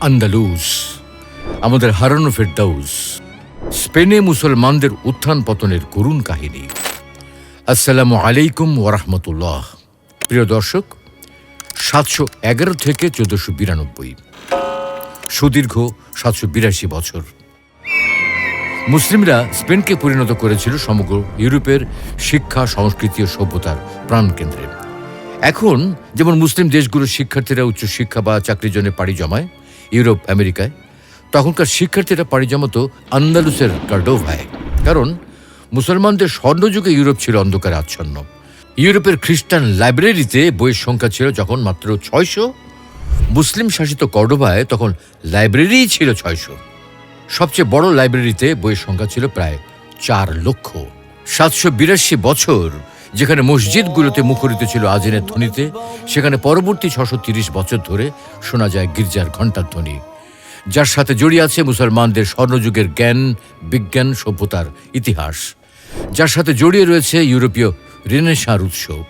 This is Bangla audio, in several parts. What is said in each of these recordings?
আন্দালুস আমাদের হারানো ফেরদাউস, স্পেনে মুসলমানদের উত্থান পতনের করুণ কাহিনী। আসসালামু আলাইকুম ওরহমতুল্লাহ প্রিয় দর্শক, সাতশো এগারো থেকে চোদ্দশো বিরানব্বই। সুদীর্ঘ সাতশো বিরাশি বছর। মুসলিমরা স্পেনকে পরিণত করেছিল সমগ্র ইউরোপের শিক্ষা, সংস্কৃতি ও সভ্যতার প্রাণকেন্দ্রে। এখন, যেমন মুসলিম দেশগুলোর শিক্ষার্থীরা উচ্চশিক্ষা বা চাকরির জন্য পাড়ি জমায় ইউরোপ, আমেরিকায়, তখনকার শিক্ষার্থীরা পাড়ি জমাতো আন্দালুসের কার্ডোভায়। কারণ মুসলমানদের স্বর্ণযুগে ইউরোপ ছিল অন্ধকারে আচ্ছন্ন। ইউরোপের খ্রিস্টান লাইব্রেরিতে বইয়ের সংখ্যা ছিল যখন মাত্র ছয়শো, মুসলিম শাসিত কর্ডোভায় তখন লাইব্রেরিই ছিল ছয়শো। সবচেয়ে বড় লাইব্রেরিতে বইয়ের সংখ্যা ছিল প্রায় চার লক্ষ। সাতশো বিরাশি বছর যেখানে মসজিদগুলোতে মুখরিত ছিল আজিনের ধ্বনিতে, সেখানে পরবর্তী ছশো তিরিশ বছর ধরে শোনা যায় গির্জার ঘণ্টার ধ্বনি, যার সাথে জড়িয়ে আছে মুসলমানদের স্বর্ণযুগের জ্ঞান, বিজ্ঞান, সভ্যতার ইতিহাস, যার সাথে জড়িয়ে রয়েছে ইউরোপীয় রেনেসাঁর উৎসব,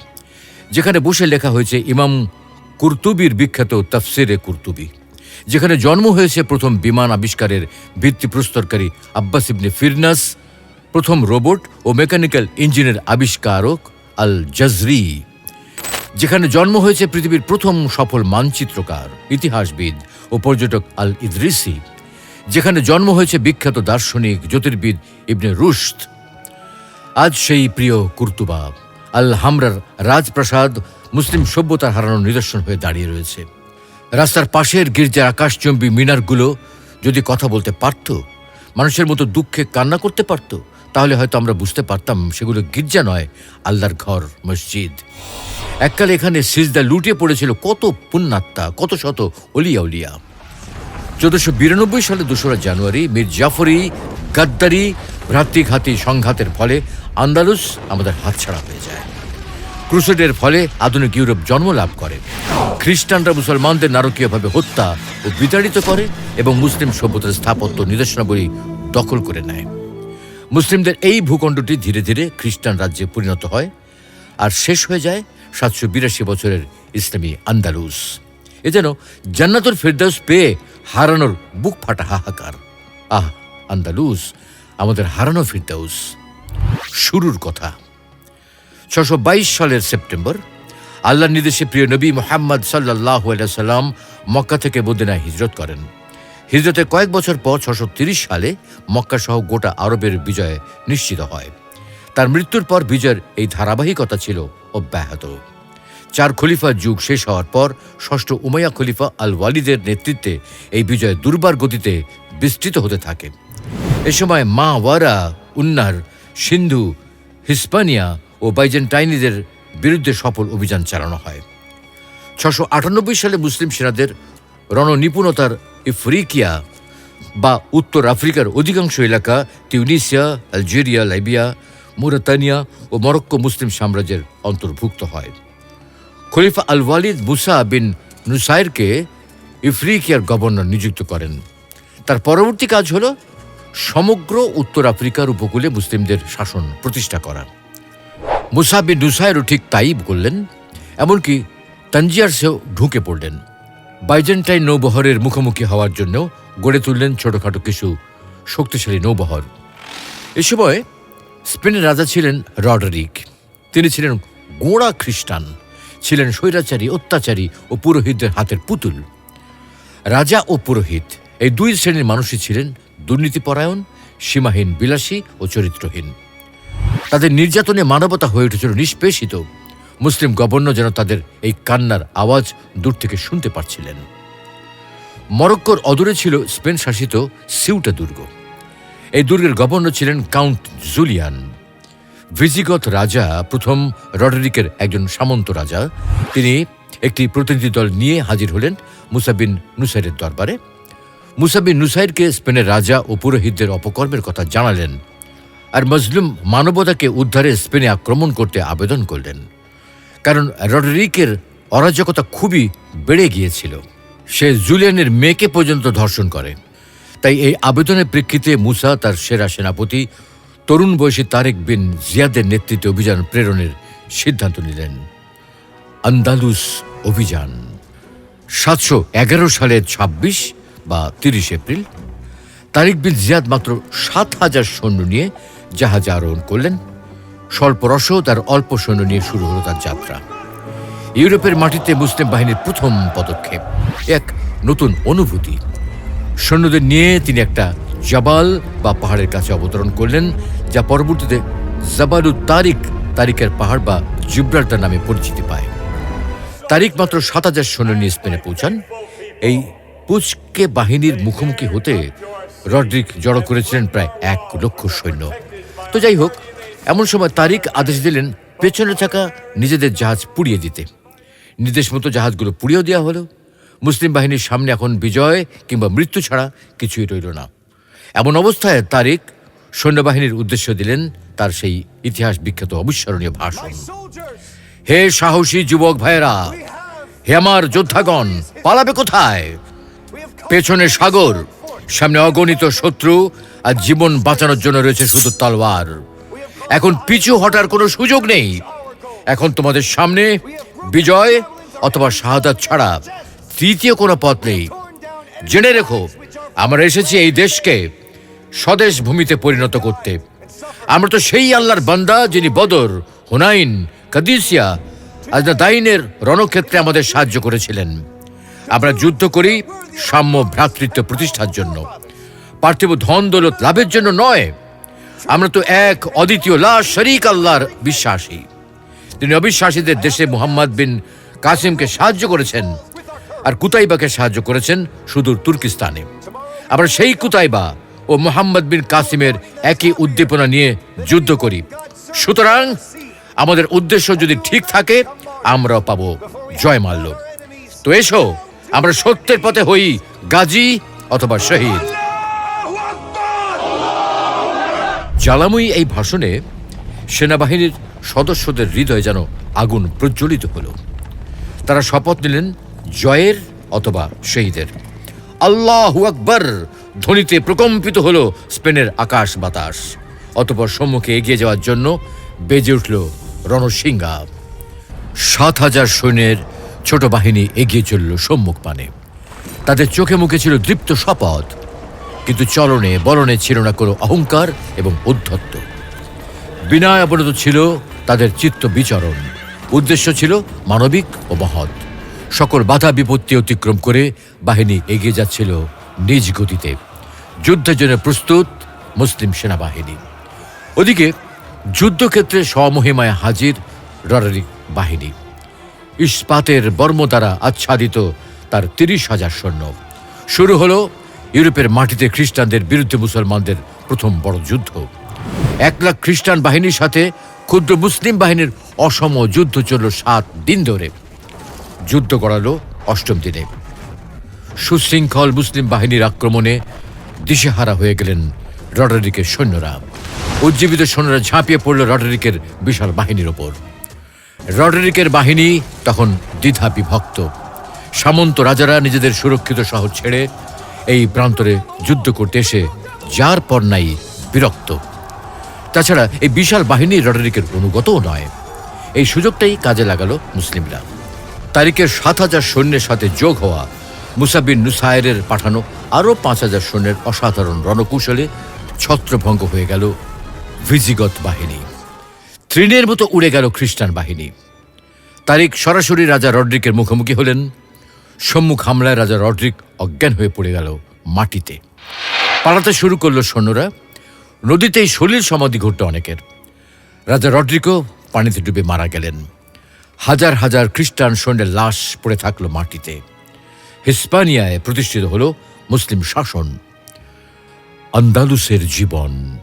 যেখানে বসে লেখা হয়েছে ইমাম কুর্তুবির বিখ্যাত তাফসিরে কুর্তুবি, যেখানে জন্ম হয়েছে প্রথম বিমান আবিষ্কারের ভিত্তিপ্রস্তরকারী আব্বাস ইবনে ফিরনাস প্রথম রোবট ও মেকানিক্যাল ইঞ্জিনের আবিষ্কারক আল জাজরি, যেখানে জন্ম হয়েছে পৃথিবীর প্রথম সফল মানচিত্রকার, ইতিহাসবিদ ও পর্যটক আল ইদ্রিসি, যেখানে জন্ম হয়েছে বিখ্যাত দার্শনিক জ্যোতির্বিদ ইবনে রুশদ। আজ সেই প্রিয় কুর্তুবা, আল হামরার রাজপ্রাসাদ মুসলিম সভ্যতার হারানোর নিদর্শন হয়ে দাঁড়িয়ে রয়েছে। রাস্তার পাশের গির্জার আকাশচম্বী মিনারগুলো যদি কথা বলতে পারত, মানুষের মতো দুঃখে কান্না করতে পারত তাহলে হয়তো আমরা বুঝতে পারতাম সেগুলো গির্জা নয়, আল্লাহর ঘর, মসজিদ। এককালে এখানে সিজদা লুটিয়ে পড়েছিল কত পুণ্যাত্মা, কত শত অলিয়া উলিয়া। চোদ্দশো বিরানব্বই সালে দোসরা জানুয়ারি মীর জাফরি গাদ্দারি ভ্রাতৃঘাতী সংঘাতের ফলে আন্দালুস আমাদের হাতছাড়া হয়ে যায়। ক্রুসেডের ফলে আধুনিক ইউরোপ জন্ম লাভ করে। খ্রিস্টানরা মুসলমানদের নারকীয়ভাবে হত্যা ও বিতাড়িত করে এবং মুসলিম সভ্যতার স্থাপত্য নিদর্শনাবলী দখল করে নেয়। মুসলিমদের এই ভূখণ্ডটি ধীরে ধীরে খ্রিস্টান রাজ্যে পরিণত হয় আর শেষ হয়ে যায় সাতশো বিরাশি বছরের ইসলামী আন্দালুস। এ যেন জান্নাতুল ফেরদাউস পেয়ে হারানোর বুক ফাটা হাহাকার। আহ, আন্দালুস, আমাদের হারানো ফিরদাউস। শুরুর কথা, ছশো বাইশ সালের সেপ্টেম্বর, আল্লাহর নির্দেশে প্রিয় নবী মোহাম্মদ সাল্লাহ সাল্লাম মক্কা থেকে মদিনায় হিজরত করেন। হিজরতের কয়েক বছর পর ছশো সালে মক্কা সহ গোটা আরবের বিজয় নিশ্চিত হয়। তার মৃত্যুর পর বিজয়ের এই ধারাবাহিকতা ছিল অব্যাহত। চার খলিফার যুগ শেষ হওয়ার পর ষষ্ঠ উমাইয়া খলিফা আল ওয়ালিদের নেতৃত্বে এই বিজয় দুর্বার গতিতে বিস্তৃত হতে থাকে। এ সময় মা ওয়ারা উন্নার, সিন্ধু, হিসপানিয়া ও বাইজেন্টাইনিদের বিরুদ্ধে সফল অভিযান চালানো হয়। ছশো সালে মুসলিম সেনাদের রণনিপুণতার ইফ্রিকিয়া বা উত্তর আফ্রিকার অধিকাংশ এলাকা তিউনিসিয়া আলজেরিয়া লাইবিয়া মুরাতানিয়া ও মরক্কো মুসলিম সাম্রাজ্যের অন্তর্ভুক্ত হয় খলিফা আল ওয়ালিদ মুসা বিন নুসাইরকে ইফ্রিকিয়ার গভর্নর নিযুক্ত করেন তার পরবর্তী কাজ হল সমগ্র উত্তর আফ্রিকার উপকূলে মুসলিমদের শাসন প্রতিষ্ঠা করা। মুসা বিন নুসাইরও ঠিক তাই করলেন এমনকি তানজিয়ারসেও ঢুকে পড়লেন। বাইজেন্টাইন নৌবহরের মুখোমুখি হওয়ার জন্য গড়ে তুললেন ছোটখাটো কিছু শক্তিশালী নৌবহর। এ সময় স্পেনের রাজা ছিলেন রডরিক তিনি ছিলেন গোঁড়া খ্রিস্টান, ছিলেন স্বৈরাচারী, অত্যাচারী ও পুরোহিতদের হাতের পুতুল। রাজা ও পুরোহিত এই দুই শ্রেণির মানুষই ছিলেন দুর্নীতিপরায়ণ, সীমাহীন বিলাসী ও চরিত্রহীন। তাদের নির্যাতনে মানবতা হয়ে উঠেছিল নিষ্পেষিত। মুসলিম গভর্নর যেন তাদের এই কান্নার আওয়াজ দূর থেকে শুনতে পারছিলেন। মরক্কোর অদূরে ছিল স্পেন শাসিত সিউটা দুর্গ। এই দুর্গের গভর্নর ছিলেন কাউন্ট জুলিয়ান। ভিজিগত রাজা প্রথম রডরিকের একজন সামন্ত রাজা। তিনি একটি প্রতিনিধি দল নিয়ে হাজির হলেন মুসাবিন নুসাইরের দরবারে। মুসাবিন নুসাইরকে স্পেনের রাজা ও পুরোহিতদের অপকর্মের কথা জানালেন। আর মজলুম মানবতাকে উদ্ধারে স্পেনে আক্রমণ করতে আবেদন করলেন। কারণ রডরিকের অরাজকতা খুবই বেড়ে গিয়েছিল। সে জুলিয়ানের মেয়েকে পর্যন্ত ধর্ষণ করে। তাই এই আবেদনের প্রেক্ষিতে মুসা তার সেরা সেনাপতি, তরুণ বয়সী তারেক বিন জিয়াদের নেতৃত্বে অভিযান প্রেরণের সিদ্ধান্ত নিলেন। আন্দালুস অভিযান। সাতশো এগারো সালের ছাব্বিশ বা তিরিশ এপ্রিল, তারিক বিন জিয়াদ মাত্র সাত হাজার সৈন্য নিয়ে জাহাজে আরোহণ করলেন। স্বল্প রসদ আর অল্প সৈন্য নিয়ে শুরু হলো তার যাত্রা। ইউরোপের মাটিতে মুসলিম বাহিনীর প্রথম পদক্ষেপ, এক নতুন অনুভূতি। সৈন্যদের নিয়ে তিনি একটা জাবাল বা পাহাড়ের কাছে অবতরণ করলেন, যা পরবর্তীতে জাবালু তারিক তারিকের পাহাড় বা জিব্রাল্টার নামে পরিচিতি পায়। তারিক মাত্র সাত হাজার সৈন্য নিয়ে স্পেনে পৌঁছান। এই পুচকে বাহিনীর মুখোমুখি হতে রড্রিক জড়ো করেছিলেন প্রায় এক লক্ষ সৈন্য। তো যাই হোক এমন সময় তারিক আদেশ দিলেন পেছনে থাকা নিজেদের জাহাজ পুড়িয়ে দিতে। নির্দেশ মতো জাহাজগুলো পুড়িয়েও দেওয়া হলো। মুসলিম বাহিনীর সামনে এখন বিজয় কিংবা মৃত্যু ছাড়া কিছুই রইল না। এমন অবস্থায় তারিক সৈন্যবাহিনীর উদ্দেশ্য দিলেন তার সেই ইতিহাস বিখ্যাত অবিস্মরণীয় ভাষণ। হে সাহসী যুবক ভাইয়েরা, হে আমার যোদ্ধাগণ, পালাবে কোথায়? পেছনে সাগর, সামনে অগণিত শত্রু আর জীবন বাঁচানোর জন্য রয়েছে শুধু তলোয়ার। এখন পিছু হটার কোনো সুযোগ নেই। এখন তোমাদের সামনে বিজয় অথবা শাহাদাত ছাড়া তৃতীয় কোনো পথ নেই। জেনে রেখো, আমরা এসেছি এই দেশকে স্বদেশ ভূমিতে পরিণত করতে। আমরা তো সেই আল্লাহর বান্দা যিনি বদর, হুনাইন, কাদিসিয়া আজদাইনের রণক্ষেত্রে আমাদের সাহায্য করেছিলেন। আমরা যুদ্ধ করি সাম্য ভ্রাতৃত্ব প্রতিষ্ঠার জন্য। পার্থিব ধন দৌলত লাভের জন্য নয় আমরা তো এক অদ্বিতীয়, লা শরিক আল্লাহর বিশ্বাসী। তিনি অবিশ্বাসীদের দেশে মুহাম্মদ বিন কাসিমকে সাহায্য করেছেন আর কুতাইবাকে সাহায্য করেছেন সুদূর তুর্কিস্তানে। আমরা সেই কুতাইবা ও মোহাম্মদ বিন কাসিমের একই উদ্দীপনা নিয়ে যুদ্ধ করি। সুতরাং আমাদের উদ্দেশ্য যদি ঠিক থাকে, আমরাও পাবো জয় মাল্য তো এসো, আমরা সত্যের পথে হই গাজী অথবা শহীদ। জ্বালাময়ী এই ভাষণে সেনাবাহিনীর সদস্যদের হৃদয় যেন আগুন প্রজ্বলিত হল। তারা শপথ নিলেন জয়ের অথবা শহীদের। আল্লাহ আকবর! ধ্বনিতে প্রকম্পিত হলো স্পেনের আকাশ বাতাস। অতপর সম্মুখে এগিয়ে যাওয়ার জন্য বেজে উঠল রণসিংহা সাত হাজার সৈন্যের ছোট বাহিনী এগিয়ে চলল সম্মুখ পানে। তাদের চোখে মুখে ছিল দৃপ্ত শপথ। কিন্তু চলনে, বলনে ছিল না কোনো অহংকার এবং উদ্ধত্ত। বিনয় অবনত ছিল তাদের চিত্ত বিচরণ। উদ্দেশ্য ছিল মানবিক ও মহৎ। সকল বাধা বিপত্তি অতিক্রম করে বাহিনী এগিয়ে যাচ্ছিল নিজ গতিতে। যুদ্ধের জন্য প্রস্তুত মুসলিম সেনাবাহিনী। ওদিকে যুদ্ধক্ষেত্রে স্বমহিমায় হাজির ররারিক বাহিনী। ইস্পাতের বর্ম দ্বারা আচ্ছাদিত তার তিরিশ হাজার সৈন্য। শুরু হলো ইউরোপের মাটিতে খ্রিস্টানদের বিরুদ্ধে মুসলমানদের প্রথম বড় যুদ্ধ। এক লাখ খ্রিস্টান বাহিনীর সাথে ক্ষুদ্র মুসলিম বাহিনীর অসম যুদ্ধ চলল সাত দিন ধরে। যুদ্ধ করালো অষ্টম দিনে। সুশৃঙ্খল মুসলিম বাহিনীর আক্রমণে দিশেহারা হয়ে গেলেন রডারিকের সৈন্যরা। উজ্জীবিত সৈন্যরা ঝাঁপিয়ে পড়ল রডারিকের বিশাল বাহিনীর ওপর। রডারিকের বাহিনী তখন দ্বিধা বিভক্ত সামন্ত রাজারা নিজেদের সুরক্ষিত শহর ছেড়ে এই প্রান্তরে যুদ্ধ করতে এসে যার পর নাই বিরক্ত। তাছাড়া এই বিশাল বাহিনী রডারিকের অনুগতও নয়। এই সুযোগটাই কাজে লাগালো মুসলিমরা। তারিখের সাত হাজার সৈন্যের সাথে যোগ হওয়া মুসাবিন নুসায়ের পাঠানো আরও পাঁচ হাজার সৈন্যের অসাধারণ রণকৌশলে ছত্রভঙ্গ হয়ে গেল ভিজিগত বাহিনী। তৃণের মতো উড়ে গেল খ্রিস্টান বাহিনী। তারিখ সরাসরি রাজা রড্রিকের মুখোমুখি হলেন। সম্মুখ হামলায় রাজা রড্রিক অজ্ঞান হয়ে পড়ে গেল মাটিতে। পালাতে শুরু করল সৈন্যরা। নদীতেই সলিল সমাধি ঘটল অনেকের। রাজা রড্রিকো পানিতে ডুবে মারা গেলেন। হাজার হাজার খ্রিস্টান সৈন্যের লাশ পড়ে থাকল মাটিতে। হিসপানিয়ায় প্রতিষ্ঠিত হলো মুসলিম শাসন। আন্দালুসের জীবন।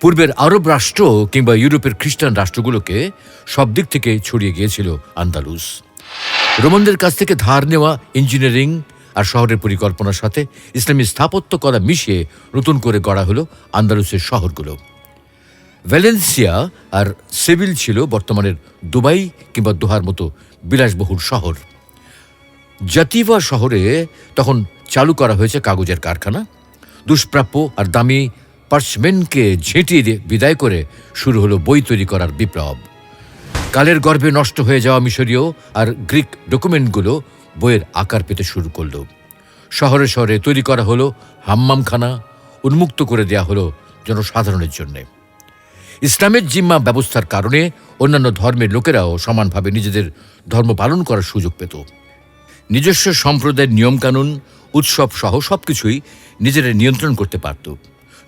পূর্বের আরব রাষ্ট্র কিংবা ইউরোপের খ্রিস্টান রাষ্ট্রগুলোকে সব দিক থেকে ছড়িয়ে গিয়েছিল আন্দালুস। রোমানদের কাছ থেকে ধার নেওয়া ইঞ্জিনিয়ারিং আর শহরের পরিকল্পনার সাথে ইসলামী স্থাপত্য করা মিশিয়ে নতুন করে গড়া হলো আন্দালুসের শহরগুলো। ভ্যালেন্সিয়া আর সেভিল ছিল বর্তমানের দুবাই কিংবা দোহার মতো বিলাসবহুল শহর। জাতিভা শহরে তখন চালু করা হয়েছে কাগজের কারখানা। দুষ্প্রাপ্য আর দামি পার্চমেনকে ঝেঁটিয়ে দিয়ে বিদায় করে শুরু হলো বই তৈরি করার বিপ্লব। কালের গর্ভে নষ্ট হয়ে যাওয়া মিশরীয় আর গ্রিক ডকুমেন্টগুলো বইয়ের আকার পেতে শুরু করল। শহরে শহরে তৈরি করা হলো হাম্মামখানা, উন্মুক্ত করে দেয়া হলো জনসাধারণের জন্যে। ইসলামের জিম্মা ব্যবস্থার কারণে অন্যান্য ধর্মের লোকেরাও সমানভাবে নিজেদের ধর্ম পালন করার সুযোগ পেত। নিজস্ব সম্প্রদায়ের নিয়মকানুন, উৎসব সহ সবকিছুই নিজেরা নিয়ন্ত্রণ করতে পারত।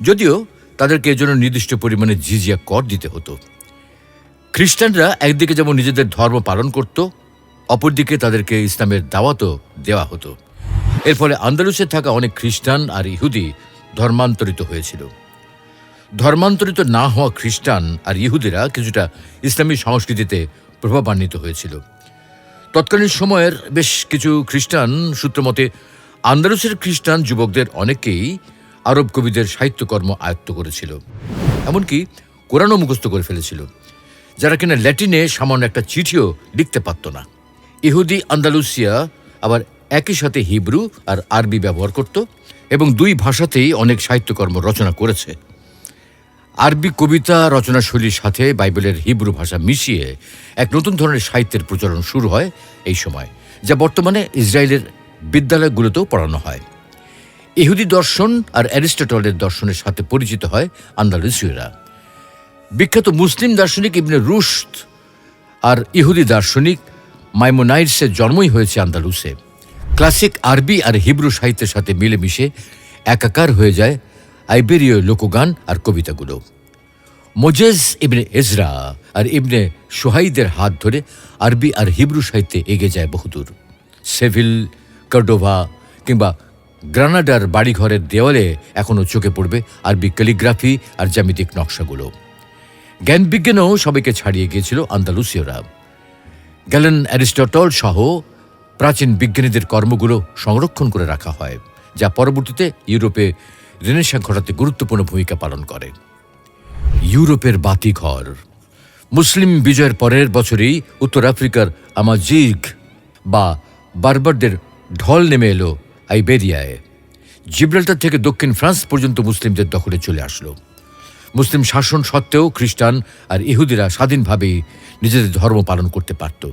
যদিও তাদেরকে এজন্য নির্দিষ্ট পরিমাণে জিজিয়া কর দিতে হতো। খ্রিস্টানরা একদিকে যেমন নিজেদের ধর্ম পালন করত অপরদিকে তাদেরকে ইসলামের দাওয়াতও দেওয়া হতো। এর ফলে আন্দালুসে থাকা অনেক খ্রিস্টান আর ইহুদি ধর্মান্তরিত হয়েছিল। ধর্মান্তরিত না হওয়া খ্রিস্টান আর ইহুদিরা কিছুটা ইসলামী সংস্কৃতিতে প্রভাবান্বিত হয়েছিল। তৎকালীন সময়ের বেশ কিছু খ্রিস্টান সূত্রমতে আন্দালুসের খ্রিস্টান যুবকদের অনেকেই আরব কবিদের সাহিত্যকর্ম আয়ত্ত করেছিল। এমনকি কোরআনও মুখস্থ করে ফেলেছিল, যারা কিনা ল্যাটিনে সামান্য একটা চিঠিও লিখতে পারত না। ইহুদি, আন্দালুসিয়া, আবার একই সাথে হিব্রু আর আরবি ব্যবহার করত এবং দুই ভাষাতেই অনেক সাহিত্যকর্ম রচনা করেছে। আরবি কবিতা রচনাশৈলীর সাথে বাইবেলের হিব্রু ভাষা মিশিয়ে এক নতুন ধরনের সাহিত্যের প্রচলন শুরু হয় এই সময়, যা বর্তমানে ইসরায়েলের বিদ্যালয়গুলোতেও পড়ানো হয়। ইহুদি দর্শন আর অ্যারিস্টটলের দর্শনের সাথে পরিচিত হয় আন্দালুসীয়রা। বিখ্যাত মুসলিম দার্শনিক ইবনে রুশদ আর ইহুদি দার্শনিক মাইমোনাইটসের জন্মই হয়েছে আন্দালুসে। ক্লাসিক আরবি আর হিব্রু সাহিত্যের সাথে মিলেমিশে একাকার হয়ে যায় আইবেরীয় লোকগান আর কবিতাগুলো। মোজেজ ইবনে এজরা আর ইবনে সোহাইদের হাত ধরে আরবি আর হিব্রু সাহিত্যে এগিয়ে যায় বহুদূর। সেভিল, কর্ডোভা কিংবা গ্রানাডার বাড়িঘরের দেওয়ালে এখনও চোখে পড়বে আরবি ক্যালিগ্রাফি আর জ্যামিতিক নকশাগুলো। জ্ঞান বিজ্ঞানও সবাইকে ছাড়িয়ে গিয়েছিল আন্দালুসীয়রা। গ্যালেন অ্যারিস্টটল সহ প্রাচীন বিজ্ঞানীদের কর্মগুলো সংরক্ষণ করে রাখা হয়, যা পরবর্তীতে ইউরোপে রেনেসাঁ ঘটাতে গুরুত্বপূর্ণ ভূমিকা পালন করে। ইউরোপের বাতিঘর। মুসলিম বিজয়ের পরের বছরেই উত্তর আফ্রিকার আমাজিগ বা বারবারদের ঢল নেমে এলো আইবেরিয়ায়। জিব্রাল্টার থেকে দক্ষিণ ফ্রান্স পর্যন্ত মুসলিমদের দখলে চলে আসলো। মুসলিম শাসন সত্ত্বেও খ্রিস্টান আর ইহুদিরা স্বাধীনভাবেই নিজেদের ধর্ম পালন করতে পারত।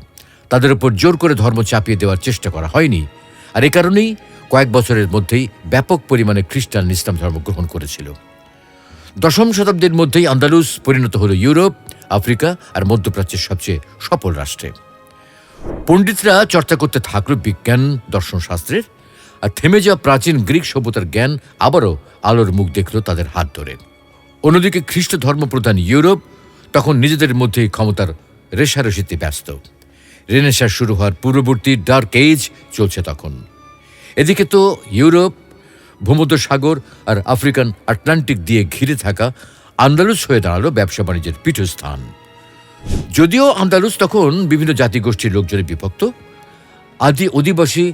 তাদের উপর জোর করে ধর্ম চাপিয়ে দেওয়ার চেষ্টা করা হয়নি। আর এ কারণেই কয়েক বছরের মধ্যেই ব্যাপক পরিমাণে খ্রিস্টান ইসলাম ধর্ম গ্রহণ করেছিল। দশম শতাব্দীর মধ্যেই আন্দালুস পরিণত হল ইউরোপ, আফ্রিকা আর মধ্যপ্রাচ্যের সবচেয়ে সফল রাষ্ট্রে। পণ্ডিতরা চর্চা করতে থাকল বিজ্ঞান, দর্শন দর্শনশাস্ত্রের আর থেমে যাওয়া প্রাচীন গ্রিক সভ্যতার জ্ঞান আবারও আলোর মুখ দেখল তাদের হাত ধরে। অন্যদিকে খ্রিস্ট ধর্মপ্রধান ইউরোপ তখন নিজেদের মধ্যেই ক্ষমতার রেশারেশিতে ব্যস্ত। রেনেসা শুরু হওয়ার পূর্ববর্তী ডার্ক এজ চলছে তখন। এদিকে তো ইউরোপ ভূমধ্য সাগর আর আফ্রিকান আটলান্টিক দিয়ে ঘিরে থাকা আন্দালুস হয়ে দাঁড়াল ব্যবসা বাণিজ্যের পীঠস্থান। যদিও আন্দালুস তখন বিভিন্ন জাতিগোষ্ঠীর লোকজনে বিভক্ত, আদি অধিবাসী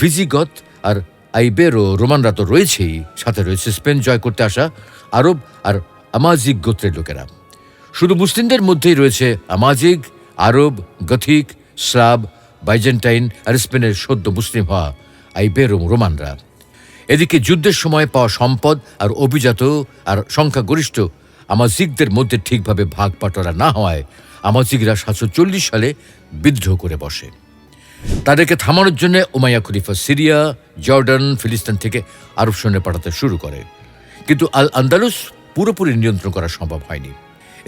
ভিজিগত আর আইবেরো রোমানরা তো রয়েছেই, সাথে রয়েছে স্পেন জয় করতে আসা আরব আর আমাজিক গোত্রের লোকেরা। শুধু মুসলিমদের মধ্যেই রয়েছে আমাজিক, আরব, গথিক স্লাব বাইজেন্টাইন আর স্পেনের সদ্য মুসলিম হওয়া আইবেরো রোমানরা। এদিকে যুদ্ধের সময় পাওয়া সম্পদ আর অভিজাত আর সংখ্যাগরিষ্ঠ আমাজিকদের মধ্যে ঠিকভাবে ভাগ বাটোয়ারা না হওয়ায় আমাজিকরা সাতশো চল্লিশ সালে বিদ্রোহ করে বসে। তাদেরকে থামানোর জন্য ওমাইয়া খলিফা সিরিয়া, জর্ডান, ফিলিস্তিন থেকে আরব সৈন্য পাঠাতে শুরু করে। কিন্তু আল আন্দালুস পুরোপুরি নিয়ন্ত্রণ করা সম্ভব হয়নি।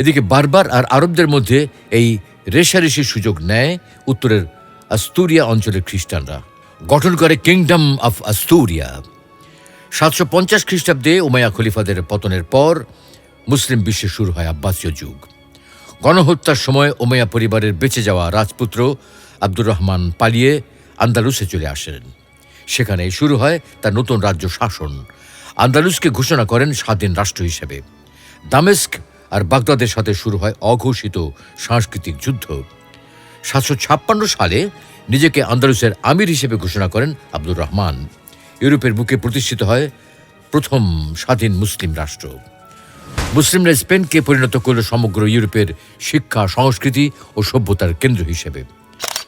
এদিকে বারবার আর আরবদের মধ্যে এই রেশারেশির সুযোগ নেয় উত্তরের আস্তুরিয়া অঞ্চলের খ্রিস্টানরা। গঠন করে কিংডম অফ আস্তুরিয়া সাতশো পঞ্চাশ খ্রিস্টাব্দে উমাইয়া খলিফাদের পতনের পর মুসলিম বিশ্বে শুরু হয় আব্বাসীয় যুগ। গণহত্যার সময় ওমাইয়া পরিবারের বেঁচে যাওয়া রাজপুত্র আব্দুর রহমান পালিয়ে আন্দালুসে চলে আসেন। সেখানে শুরু হয় তার নতুন রাজ্য শাসন। আন্দালুসকে ঘোষণা করেন স্বাধীন রাষ্ট্র হিসেবে। দামেস্ক আর বাগদাদের সাথে শুরু হয় অঘোষিত সাংস্কৃতিক যুদ্ধ। সাতশো ছাপ্পান্ন সালে নিজেকে আন্দালুসের আমির হিসেবে ঘোষণা করেন আব্দুর রহমান। ইউরোপের বুকে প্রতিষ্ঠিত হয় প্রথম স্বাধীন মুসলিম রাষ্ট্র। মুসলিমরা স্পেনকে পরিণত করল সমগ্র ইউরোপের শিক্ষা, সংস্কৃতি ও সভ্যতার কেন্দ্র হিসেবে।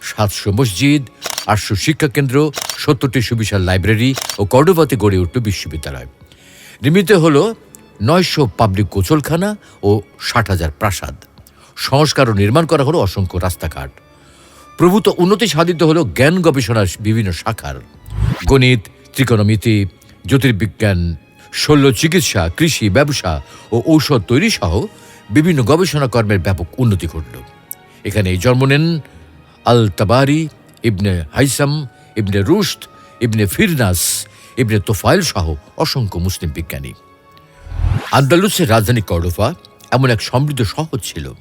সাতশো মসজিদ, আটশো শিক্ষা কেন্দ্র, সত্তরটি সুবিশাল লাইব্রেরি ও কর্ডোবাতে গড়ে উঠল বিশ্ববিদ্যালয়। নির্মিত হল নয়শো পাবলিক গোসলখানা ও ষাট হাজার প্রাসাদ। সংস্কার ও নির্মাণ করা হলো অসংখ্য রাস্তাঘাট। প্রভূত উন্নতি সাধিত হল জ্ঞান গবেষণার বিভিন্ন শাখার। গণিত, ত্রিকোণমিতি, জ্যোতির্বিজ্ঞান, শল্য চিকিৎসা, কৃষি, ব্যবসা ও ঔষধ তৈরি সহ বিভিন্ন গবেষণা কর্মের ব্যাপক উন্নতি ঘটল। এখানে জন্ম নেন al Tabari ibn Haytham, ibn Rushd, ibn Firnas ইবনে তোফাইল সহ অসংখ্য মুসলিম বিজ্ঞানী। আন্দালুসের রাজধানী কর্ডোফা এমন এক সমৃদ্ধ শহর ছিল।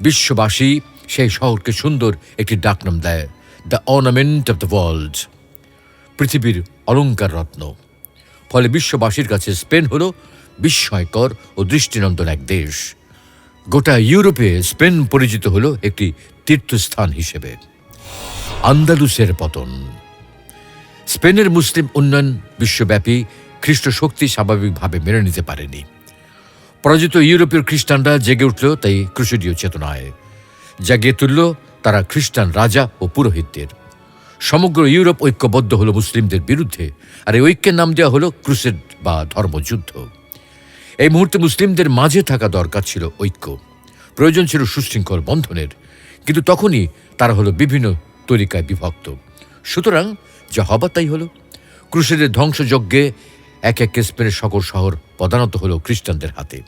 বিশ্ববাসী সেই শহরকে সুন্দর একটি ডাকনাম দেয় the ornament of the world পৃথিবীর অলঙ্কার রত্ন। ফলে বিশ্ববাসীর কাছে স্পেন হল বিস্ময়কর ও দৃষ্টিনন্দন এক দেশ। গোটা ইউরোপে স্পেন পরিচিত হল একটি তীর্থস্থান হিসেবে। আন্দালুসের পতন। স্পেনের মুসলিম উন্নয়ন বিশ্বব্যাপী খ্রিস্ট শক্তি স্বাভাবিকভাবে মেনে নিতে পারেনি। পরাজিত ইউরোপীয় খ্রিস্টানরা জেগে উঠল, তাই ক্রুশেডীয় চেতনায়। জাগিয়ে তুলল তারা খ্রিস্টান রাজা ও পুরোহিতদের। সমগ্র ইউরোপ ঐক্যবদ্ধ হলো মুসলিমদের বিরুদ্ধে, আর এই ঐক্যের নাম দেওয়া হলো ক্রুসেড বা ধর্মযুদ্ধ। এই মুহূর্তে মুসলিমদের মাঝে থাকা দরকার ছিল ঐক্য। প্রয়োজন ছিল সুশৃঙ্খল বন্ধনের, কিন্তু তখনই তারা হলো বিভিন্ন তরিকায় বিভক্ত। সুতরাং যা হবার তাই হলো। ক্রুশেদের ধ্বংসযজ্ঞে এক এক স্পেনের সকল শহর প্রধানত হলো খ্রিস্টানদের হাতে।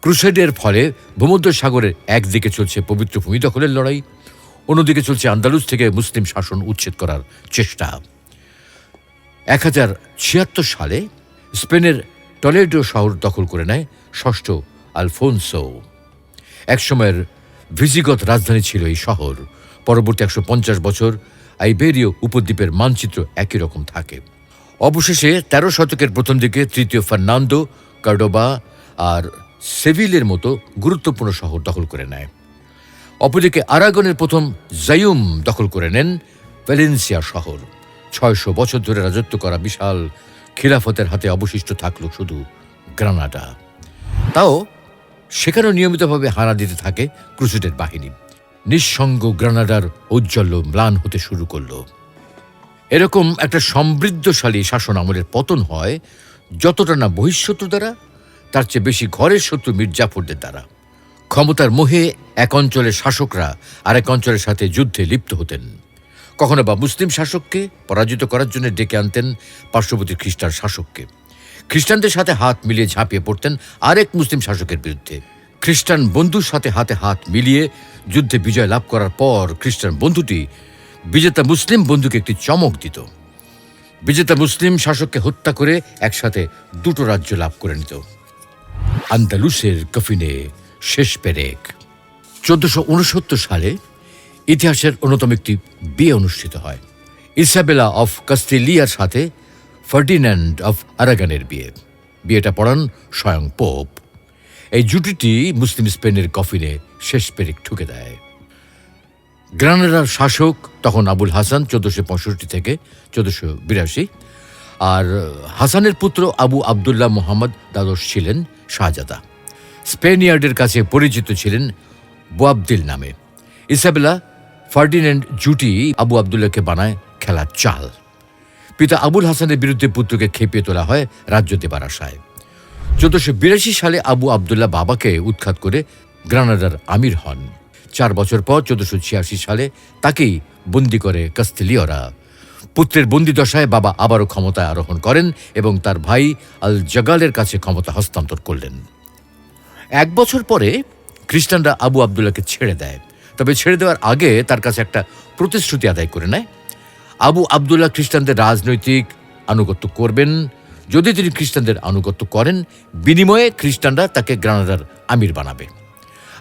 ক্রুসেডের ফলে ভূমধ্য সাগরের একদিকে চলছে পবিত্র ভূমি দখলের লড়াই, অন্যদিকে চলছে আন্দালুস থেকে মুসলিম শাসন উচ্ছেদ করার চেষ্টা। এক হাজার ছিয়াত্তর সালে স্পেনের টলেডো শহর দখল করে নেয় ষষ্ঠ আলফোনসো। একসময়ের ভিজিগত রাজধানী ছিল এই শহর। পরবর্তী একশো পঞ্চাশ বছর আইবেরীয় উপদ্বীপের মানচিত্র একই রকম থাকে। অবশেষে তেরো শতকের প্রথম দিকে তৃতীয় ফার্নান্দো, কার্ডোবা আর সেভিলের মতো গুরুত্বপূর্ণ শহর দখল করে নেয়। অপরদিকে আরাগনের প্রথম জায়ুম দখল করে নেন ভ্যালেন্সিয়া শহর। ছয়শো বছর ধরে রাজত্ব করা বিশাল খিলাফতের হাতে অবশিষ্ট থাকল শুধু গ্রানাডা। তাও সেখানেও নিয়মিতভাবে হানা দিতে থাকে ক্রুসেডের বাহিনী। নিঃসঙ্গ গ্রানাডার ঔজ্জ্বল্য ম্লান হতে শুরু করল। এরকম একটা সমৃদ্ধশালী শাসন আমলের পতন হয়, যতটা না বহিঃশত্রু দ্বারা, তার চেয়ে বেশি ঘরের শত্রু মির্জাফরদের দ্বারা। ক্ষমতার মোহে এক অঞ্চলের শাসকরা আরেক অঞ্চলের সাথে যুদ্ধে লিপ্ত হতেন। কখনো বা মুসলিম শাসককে পরাজিত করার জন্য ডেকে আনতেন পার্শ্ববর্তী খ্রিস্টান শাসককে। খ্রিস্টানদের সাথে হাত মিলিয়ে ঝাঁপিয়ে পড়তেন আরেক মুসলিম শাসকের বিরুদ্ধে। খ্রিস্টান বন্ধুর সাথে হাতে হাত মিলিয়ে যুদ্ধে বিজয় লাভ করার পর খ্রিস্টান বন্ধুটি বিজেতা মুসলিম বন্ধুকে একটি চমক দিত। বিজেতা মুসলিম শাসককে হত্যা করে একসাথে দুটো রাজ্য লাভ করে নিত। আন্দালুসের কফিনে শেষ পেরেক। চোদ্দশো উনসত্তর সালে ইতিহাসের অন্যতম একটি বিয়ে অনুষ্ঠিত হয়। ইসাবেলা অফ কাস্তিলিয়ার সাথে ফার্ডিন্যান্ড অফ আরাগানের বিয়ে। বিয়েটা পড়ান স্বয়ং পোপ। এই জুটিটি মুসলিম স্পেনের কফিনে শেষ পেরেক ঠুকে দেয়। গ্রানাডার শাসক তখন আবুল হাসান চোদ্দশো পঁয়ষট্টি থেকে চোদ্দশো বিরাশি, আর হাসানের পুত্র আবু আবদুল্লাহ মোহাম্মদ দ্বাদশ ছিলেন শাহজাদা। স্পেনিয়ার্ডের কাছে পরিচিত ছিলেন বোয়াবদিল নামে। ইসাবেলা ফার্ডিনেন্ড জুটি আবু আবদুল্লাহকে বানায় খেলার চাল। পিতা আবুল হাসানের বিরুদ্ধে পুত্রকে খেপিয়ে তোলা হয় রাজ্য দেবার আশায়। চোদ্দশো বিরাশি সালে আবু আবদুল্লাহ বাবাকে উৎখাত করে গ্রানাডার আমির হন। চার বছর পর চোদ্দশো ছিয়াশি সালে তাকেই বন্দি করে কাস্তিলিয়রা। পুত্রের বন্দি দশায় বাবা আবারও ক্ষমতায় আরোহণ করেন এবং তার ভাই আল জাগালের কাছে ক্ষমতা হস্তান্তর করলেন। এক বছর পরে খ্রিস্টানরা আবু আবদুল্লাহকে ছেড়ে দেয়। তবে ছেড়ে দেওয়ার আগে তার কাছে একটা প্রতিশ্রুতি আদায় করে নেয়। আবু আবদুল্লাহ খ্রিস্টানদের রাজনৈতিক আনুগত্য করবেন যদি তিনি খ্রিস্টানদের আনুগত্য করেন, বিনিময়ে খ্রিস্টানরা তাকে গ্রানাডার আমির বানাবে।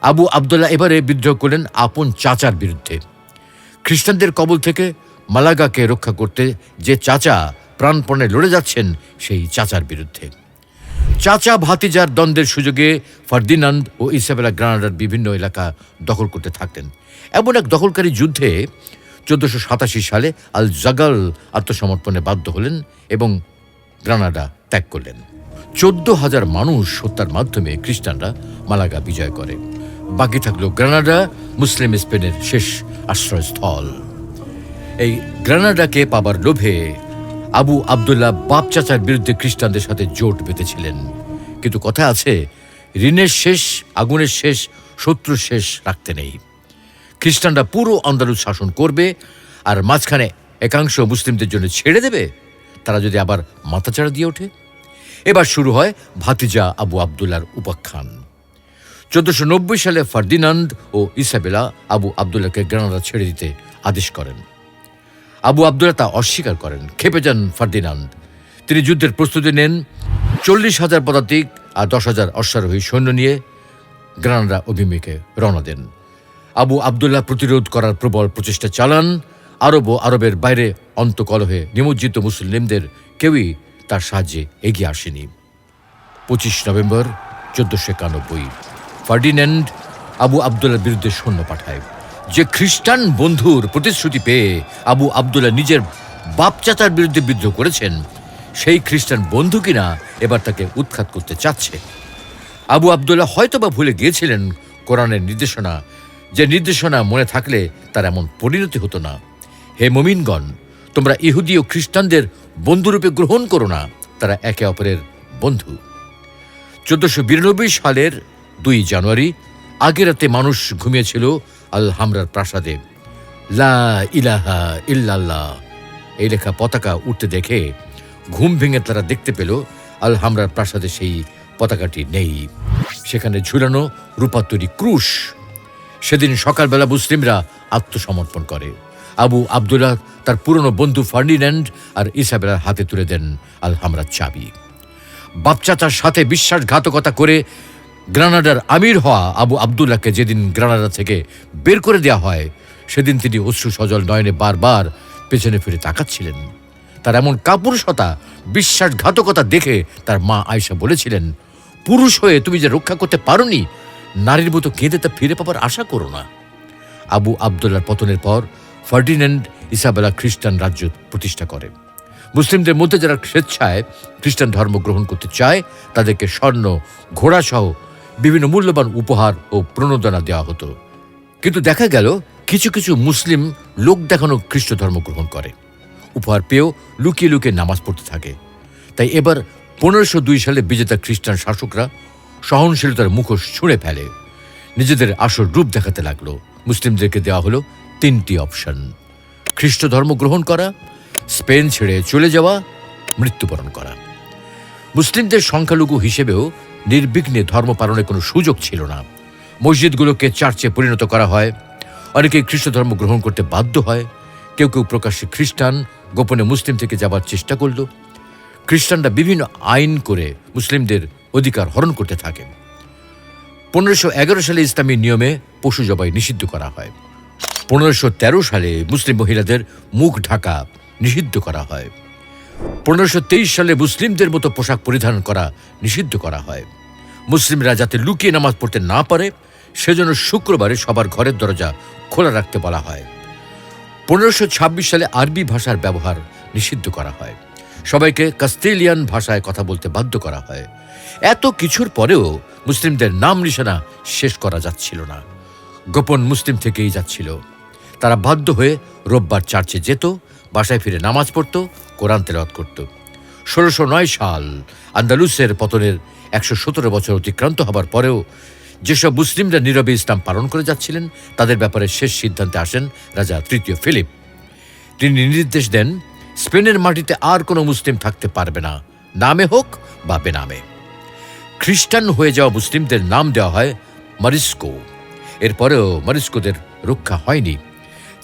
আবু আবদুল্লাহ এবারে বিদ্রোহ করলেন আপন চাচার বিরুদ্ধে। খ্রিস্টানদের কবল থেকে মালাগাকে রক্ষা করতে যে চাচা প্রাণপণে লড়ে যাচ্ছেন, সেই চাচার বিরুদ্ধে। চাচা ভাতিজার দ্বন্দ্বের সুযোগে ফার্দিনান্দ ও ইসাবেলা গ্রানাডার বিভিন্ন এলাকা দখল করতে থাকতেন। এমন এক দখলকারী যুদ্ধে চোদ্দশো সাতাশি সালে আল জাগাল আত্মসমর্পণে বাধ্য হলেন এবং গ্রানাডা ত্যাগ করলেন। চোদ্দ হাজার মানুষ হত্যার মাধ্যমে খ্রিস্টানরা মালাগা বিজয় করে। বাকি থাকল গ্রানাডা, মুসলিম স্পেনের শেষ আশ্রয়স্থল। এই গ্রানাডাকে পাবার লোভে আবু আবদুল্লাহ বাপ চাচার বিরুদ্ধে খ্রিস্টানদের সাথে জোট বেঁধেছিলেন। কিন্তু কথা আছে, ঋণের শেষ, আগুনের শেষ, শত্রুর শেষ রাখতে নেই। খ্রিস্টানরা পুরো আন্দালুস শাসন করবে আর মাঝখানে একাংশ মুসলিমদের জন্য ছেড়ে দেবে? তারা যদি আবার মাথাচাড়া দিয়ে ওঠে? এবার শুরু হয় ভাতিজা আবু আবদুল্লার উপাখ্যান। চোদ্দশো নব্বই সালে ফার্দিনান্দ ও ইসাবেলা আবু আবদুল্লাহকে গ্রানাদা ছেড়ে দিতে আদেশ করেন। আবু আবদুল্লাহ তা অস্বীকার করেন। খেপে যান ফার্দিনান্দ। তিনি যুদ্ধের প্রস্তুতি নেন, চল্লিশ হাজার পদাতিক আর দশ হাজার অশ্বারোহী সৈন্য নিয়ে গ্রানাডা অভিমুখে রওনা দেন। আবু আবদুল্লাহ প্রতিরোধ করার প্রবল প্রচেষ্টা চালান। আরব ও আরবের বাইরে অন্তকলহে নিমজ্জিত মুসলিমদের কেউই তার সাহায্যে এগিয়ে আসেনি। পঁচিশ নভেম্বর চোদ্দশো একানব্বই, ফার্ডিন্যান্ড আবু আবদুল্লার বিরুদ্ধে সৈন্য পাঠায়। যে খ্রিস্টান বন্ধুর প্রতিশ্রুতি পেয়ে আবু আবদুল্লাহ নিজের বাপ চাচার বিরুদ্ধে বিদ্রোহ করেছেন, সেই খ্রিস্টান বন্ধু কিনা এবার তাকে উৎখাত করতে চাচ্ছে। আবু আবদুল্লাহ হয়তোবা ভুলে গিয়েছিলেন কোরআনের নির্দেশনা, যে নির্দেশনা মনে থাকলে তার এমন পরিণতি হতো না। হে মমিনগণ তোমরা ইহুদি ও খ্রিস্টানদের বন্ধুরূপে গ্রহণ করো না, তারা একে অপরের বন্ধু। চোদ্দশো বিরানব্বই সালের দুই জানুয়ারি আগের রাতে মানুষ ঘুমিয়েছিল আল হামরার প্রাসাদে। লা ইলাহা ইল্লাল্লাহ, এই লেখা পতাকা উঠতে দেখে ঘুম ভেঙে তারা দেখতে পেল আল হামরার প্রাসাদে সেই পতাকাটি নেই। সেখানে ঝুলানো রূপার তৈরি ক্রুশ। সেদিন সকালবেলা মুসলিমরা আত্মসমর্পণ করে। আবু আবদুল্লাহ তার পুরনো বন্ধু ফার্ডিন্যান্ড আর ইসাবেলার হাতে তুলে দেন আল হামরার চাবি বাপচাচার সাথে বিশ্বাসঘাতকতা করে গ্রানাডার আমির হওয়া আবু আবদুল্লাহকে যেদিন গ্রানাডা থেকে বের করে দেওয়া হয়, সেদিন তিনি অশ্রু সজল নয়নে বারবার পেছনে ফিরে তাকাচ্ছিলেন। তার এমন কাপুরুষতা, বিশ্বাসঘাতকতা দেখে তার মা আয়সা বলেছিলেন, পুরুষ হয়ে তুমি যে রক্ষা করতে পারোনি, নারীর মতো কেঁদে তা ফিরে পাবার আশা করো না। আবু আবদুল্লার পতনের পর ফার্ডিন্যান্ড ইসাবেলা খ্রিস্টান রাজ্য প্রতিষ্ঠা করে। মুসলিমদের মধ্যে যারা স্বেচ্ছায় খ্রিস্টান ধর্ম গ্রহণ করতে চায়, তাদেরকে স্বর্ণ, ঘোড়াসহ বিভিন্ন মূল্যবান উপহার ও প্রণোদনা দেওয়া হতো। কিন্তু দেখা গেল, কিছু কিছু মুসলিম লোক দেখানো খ্রিস্ট ধর্ম গ্রহণ করে। উপহার পেয়েও লুকিয়ে লুকিয়ে নামাজ পড়তে থাকে। তাই এবার পনেরোশো দুই সালে বিজেতা খ্রিস্টান শাসকরা সহনশীলতার মুখোশ ছুঁড়ে ফেলে। নিজেদের আসল রূপ দেখাতে লাগল। মুসলিমদেরকে দেওয়া হলো তিনটি অপশন। খ্রিস্ট ধর্ম গ্রহণ করা, স্পেন ছেড়ে চলে যাওয়া, মৃত্যুবরণ করা। মুসলিমদের সংখ্যালঘু হিসেবেও নির্বিঘ্নে ধর্ম পালনের কোনো সুযোগ ছিল না। মসজিদগুলোকে চার্চে পরিণত করা হয় অনেকে খ্রিস্ট ধর্ম গ্রহণ করতে বাধ্য হয়, কেউ কেউ প্রকাশ্যে খ্রিস্টান, গোপনে মুসলিম থেকে যাবার চেষ্টা করল। খ্রিস্টানরা বিভিন্ন আইন করে মুসলিমদের অধিকার হরণ করতে থাকে পনেরোশো এগারো সালে ইসলামী নিয়মে পশু জবাই নিষিদ্ধ করা হয়। পনেরোশো সালে মুসলিম মহিলাদের মুখ ঢাকা নিষিদ্ধ করা হয়। পনেরোশো সালে মুসলিমদের মতো পোশাক পরিধান করা নিষিদ্ধ করা হয়। মুসলিমরা যাতে লুকিয়ে নামাজ পড়তে না পারে, সেজন্য শুক্রবারে সবার ঘরের দরজা খোলা রাখতে বলা হয়। পনেরোশো সালে আরবি ভাষার ব্যবহার নিষিদ্ধ করা হয়। সবাইকে কাস্তেলিয়ান ভাষায় কথা বলতে বাধ্য করা হয়। এত কিছুর পরেও মুসলিমদের নাম নিশানা শেষ করা যাচ্ছিল না। গোপন মুসলিম থেকেই যাচ্ছিল। তারা বাধ্য হয়ে রোববার চার্চে যেত, বাসায় ফিরে নামাজ পড়ত, কোরআন তেলাওয়াত করত। ষোলোশো নয় সাল আন্দালুসের পতনের একশো সতেরো বছর অতিক্রান্ত হবার পরেও যেসব মুসলিমরা নীরবে ইসলাম পালন করে যাচ্ছিলেন, তাদের ব্যাপারে শেষ সিদ্ধান্তে আসেন রাজা তৃতীয় ফিলিপ। তিনি নির্দেশ দেন, স্পেনের মাটিতে আর কোনো মুসলিম থাকতে পারবে না, নামে হোক বা বেনামে। খ্রিস্টান হয়ে যাওয়া মুসলিমদের নাম দেওয়া হয় মারিস্কো। এরপরেও মারিস্কোদের রক্ষা হয়নি।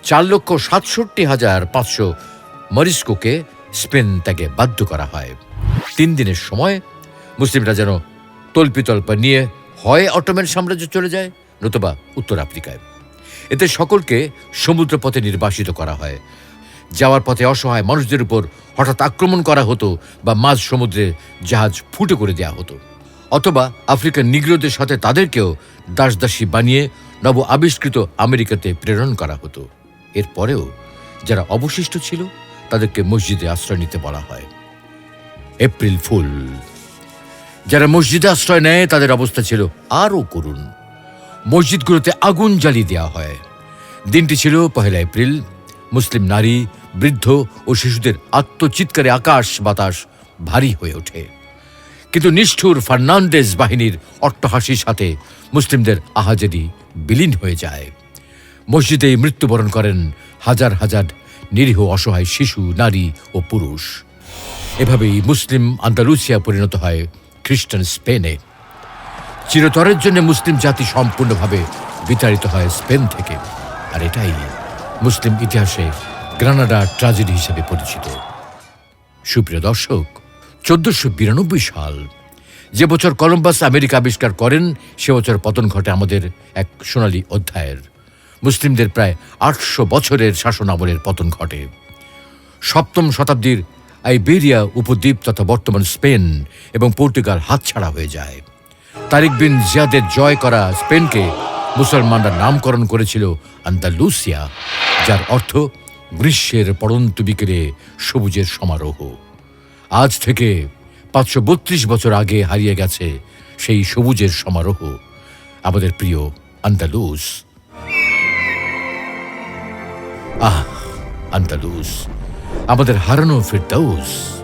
চার লক্ষ সাতষট্টি হাজার পাঁচশো মরিস্কোকে স্পেন ত্যাগে বাধ্য করা হয়। তিন দিনের সময় মুসলিমরা যেন তল্পিতল্পা নিয়ে হয় অটোম্যান সাম্রাজ্য চলে যায়, নতুবা উত্তর আফ্রিকায়। এতে সকলকে সমুদ্রপথে নির্বাসিত করা হয়। যাওয়ার পথে অসহায় মানুষদের উপর হঠাৎ আক্রমণ করা হতো বা মাঝ সমুদ্রে জাহাজ ফুটে করে দেওয়া হতো। অথবা আফ্রিকার নিগ্রোদের সাথে তাদেরকেও দাসদাসী বানিয়ে নব আবিষ্কৃত আমেরিকাতে প্রেরণ করা হতো। এরপরেও যারা অবশিষ্ট ছিল, তাদেরকে মসজিদে আশ্রয় নিতে বলা হয়। April fool. যারা মসজিদে আশ্রয় নেয়, তাদের অবস্থা ছিল আরও করুণ। মসজিদগুলোতে আগুন জ্বালিয়ে দেওয়া হয়। দিনটি ছিল পহেলা এপ্রিল। মুসলিম নারী, বৃদ্ধ ও শিশুদের আত্মচিৎকারে আকাশ বাতাস ভারী হয়ে ওঠে। কিন্তু নিষ্ঠুর ফার্নান্ডেজ বাহিনীর অট্টহাসির সাথে মুসলিমদের আহাজারি বিলীন হয়ে যায়। মসজিদেই মৃত্যুবরণ করেন হাজার হাজার নিরীহ অসহায় শিশু, নারী ও পুরুষ। এভাবেই মুসলিম আন্দালুসিয়া পরিণত হয় খ্রিস্টান স্পেনে। চিরতরের জন্য মুসলিম জাতি সম্পূর্ণভাবে বিতাড়িত হয় স্পেন থেকে। আর এটাই মুসলিম ইতিহাসে গ্রানাডা ট্রাজেডি হিসেবে পরিচিত। সুপ্রিয় দর্শক, চোদ্দশো বিরানব্বই সাল, যে বছর কলম্বাস আমেরিকা আবিষ্কার করেন, সে বছর পতন ঘটে আমাদের এক সোনালী অধ্যায়ের। মুসলিমদের প্রায় আটশো বছরের শাসন আমলের পতন ঘটে। সপ্তম শতাব্দীর আইবেরিয়া উপদ্বীপ তথা বর্তমান স্পেন এবং পর্তুগাল হাতছাড়া হয়ে যায়। তারিক বিন জিয়াদের জয় করা স্পেনকে মুসলমানরা নামকরণ করেছিল আন্দালুসিয়া, যার অর্থ গ্রীষ্মের পড়ন্ত বিকেলে সবুজের সমারোহ। আজ থেকে পাঁচশো বত্রিশ বছর আগে হারিয়ে গেছে সেই সবুজের সমারোহ। আমাদের প্রিয় আন্দালুস। আহ আন্তালুস আমাদের হারানো ফেরদাউস।